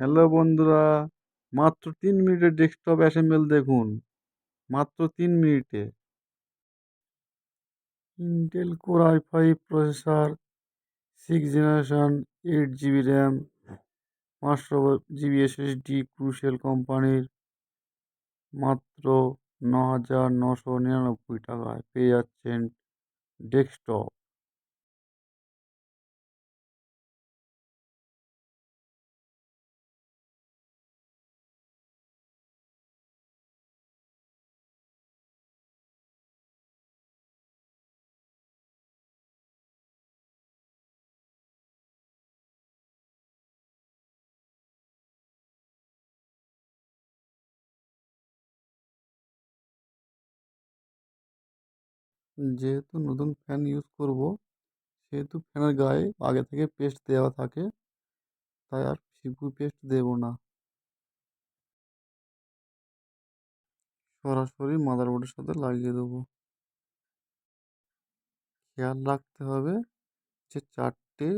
Hello বন্ধুরা, মাত্র তিন মিনিটের ডেস্কটপ অ্যাসেম্বল দেখুন। মাত্র তিন মিনিটে। Intel core i five processor six generation eight GB RAM পাঁচশো জিবি এসএসডি ক্রুশেল কোম্পানির মাত্র ন হাজার নশো নিরানব্বই টাকায় পেয়ে যাচ্ছেন ডেস্কটপ যেহেতু নতুন ফ্যান ইউজ করব, সেহেতু ফ্যানের গায়ে আগে থেকে পেস্ট দেওয়া থাকে। তাই আর সিপু পেস্ট দেবো না। সরাসরি মাদারবোর্ডের সাথে লাগিয়ে দেবো। খেয়াল রাখতে হবে যে চারটে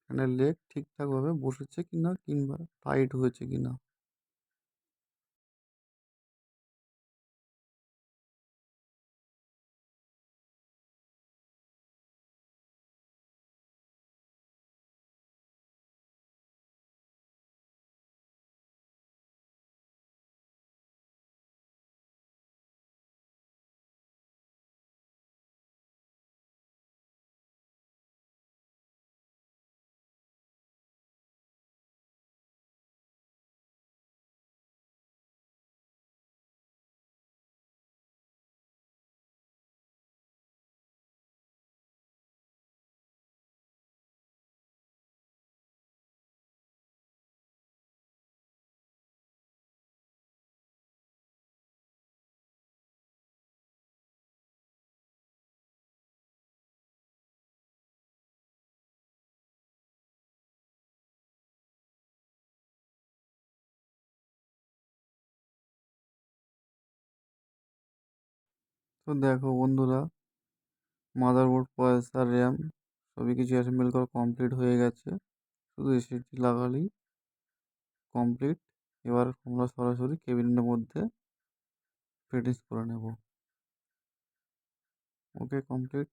ফ্যানের লেগ ঠিকঠাকভাবে বসেছে কি না কিংবা টাইট হয়েছে কি তো দেখো বন্ধুরা মাদারবোর্ড পয়সা র্যাম সবই কিছু অ্যাসেম্বল করা কমপ্লিট হয়ে গেছে। শুধু এসিটি লাগালেই কমপ্লিট এবার আমরা সরাসরি কেবিনের মধ্যে ফিটিংস করে নেব। ওকে কমপ্লিট